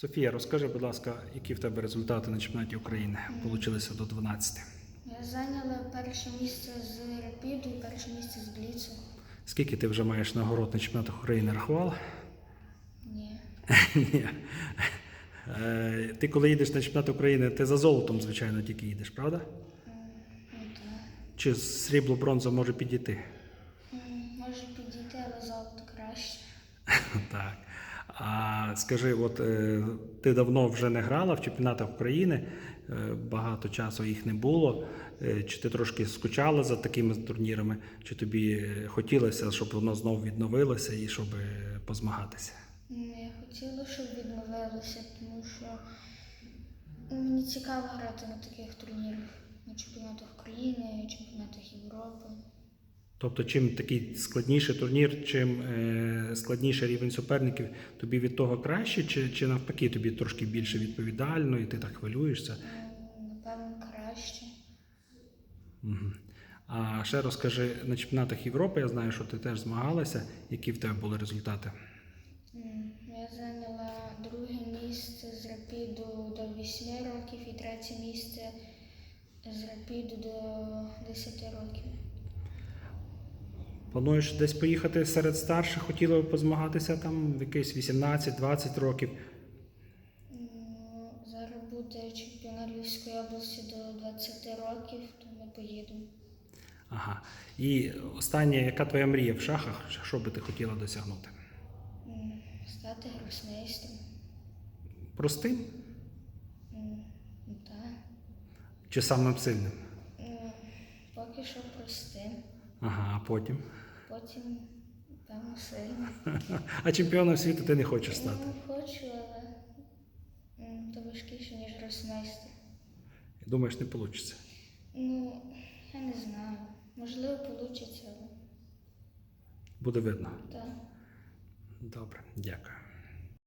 Софія, розкажи, будь ласка, які в тебе результати на чемпіонаті України получилися до 12? Я зайняла перше місце з рапіду і перше місце з бліцу. Скільки ти вже маєш нагород на чемпіонатах України рахувала? Ні. Ні. Е, Ти коли їдеш на чемпіонат України, ти за золотом, звичайно, тільки їдеш, правда? Ну так. Чи срібло бронза може підійти? Може підійти, але золото краще. Так. А скажи, от е, ти давно вже не грала в чемпіонатах України, е, багато часу їх не було. Е, Чи ти трошки скучала за такими турнірами, чи тобі хотілося, щоб воно знову відновилося і щоб позмагатися? Я хотіла, щоб відновилося, тому що мені цікаво грати на таких турнірах, на чемпіонатах України, чемпіонатах Європи. Тобто, чим такий складніший турнір, чим е, складніший рівень суперників, тобі від того краще, чи, чи навпаки тобі трошки більше відповідально, і ти так хвилюєшся? Напевно, краще. Мгм. А ще розкажи на чемпіонатах Європи, я знаю, що ти теж змагалася. Які в тебе були результати? Я зайняла друге місце з рапіду до 8 років і третє місце з рапіду до 10 років. Плануєш десь поїхати серед старших, хотіла б позмагатися там в якийсь 18-20 років. Зараз буде чемпіонат Львівської області до 20 років, то ми поїдемо. Ага. І останнє, яка твоя мрія в шахах? Що би ти хотіла досягнути? Стати гросмейстром. Простим ну Так. чи самим сильним? Поки що простим, Ага, а потім. потім, певно, сильним. А чемпіоном світу ти не хочеш стати. Ну, хочу, але м, то важкіше, ніж гросмейстер. Думаєш, не вийде. Ну, я не знаю. Можливо, вийде, але Буде видно. так. Добре, дякую.